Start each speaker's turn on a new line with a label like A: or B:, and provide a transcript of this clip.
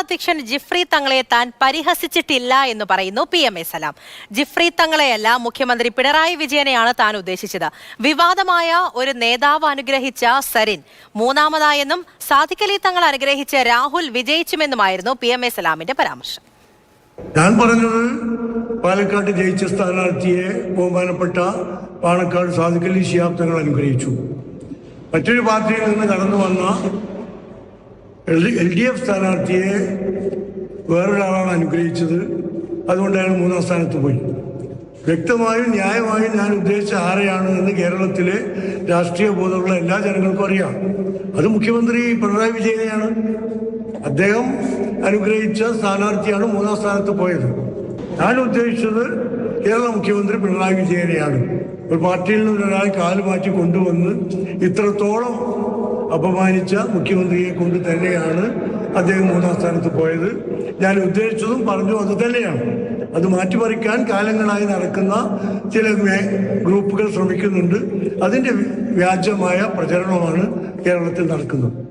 A: അധ്യക്ഷൻ ജിഫ്രി തങ്ങളെ താൻ പരിഹസിച്ചിട്ടില്ല എന്ന് പറയുന്നു P M A Salam. Jifri തങ്ങളെയല്ല മുഖ്യമന്ത്രി പിണറായി വിജയനെയാണ് താൻ ഉദ്ദേശിച്ചത്. വിവാദമായ ഒരു നേതാവ് അനുഗ്രഹിച്ച സരിൻ മൂന്നാമതായെന്നും സാദിഖലി തങ്ങൾ അനുഗ്രഹിച്ച രാഹുൽ വിജയിച്ചുമെന്നുമായിരുന്നു പി എം എ സലാമിന്റെ പരാമർശം.
B: ഞാൻ പറഞ്ഞത് പാലക്കാട് ജയിച്ച സ്ഥാനാർത്ഥിയെ ബഹുമാനപ്പെട്ട പാണക്കാട് സാദിഖലി ശിഹാബ് തങ്ങൾ അനുഗ്രഹിച്ചു. മറ്റൊരു പാർട്ടിയിൽ നിന്ന് കടന്നു വന്ന എൽ ഡി എഫ് സ്ഥാനാർത്ഥിയെ വേറൊരാളാണ് അനുഗ്രഹിച്ചത്. അതുകൊണ്ട് അയാൾ മൂന്നാം സ്ഥാനത്ത് പോയി. വ്യക്തമായും ന്യായമായും ഞാൻ ഉദ്ദേശിച്ച ആരെയാണ് എന്ന് കേരളത്തിലെ രാഷ്ട്രീയ ബോധമുള്ള എല്ലാ ജനങ്ങൾക്കും അറിയാം. അത് മുഖ്യമന്ത്രി പിണറായി വിജയനെയാണ്. അദ്ദേഹം അനുഗ്രഹിച്ച സ്ഥാനാർത്ഥിയാണ് മൂന്നാം സ്ഥാനത്ത് പോയത്. ഞാൻ ഉദ്ദേശിച്ചത് കേരള മുഖ്യമന്ത്രി പിണറായി വിജയനെയാണ്. ഒരു പാർട്ടിയിൽ നിന്ന് ഒരാൾ കാൽ മാറ്റി കൊണ്ടുവന്ന് ഇത്രത്തോളം അപമാനിച്ച മുഖ്യമന്ത്രിയെ കൊണ്ട് തന്നെയാണ് അദ്ദേഹം മൂന്നാം സ്ഥാനത്ത് പോയത്. ഞാൻ ഉദ്ദേശിച്ചതും പറഞ്ഞു അത് തന്നെയാണ്. അത് മാറ്റിമറിക്കാൻ കാലങ്ങളായി നടക്കുന്ന ചില ഗ്രൂപ്പുകൾ ശ്രമിക്കുന്നുണ്ട്. അതിന്റെ വ്യാജമായ പ്രചരണമാണ് കേരളത്തിൽ നടക്കുന്നത്.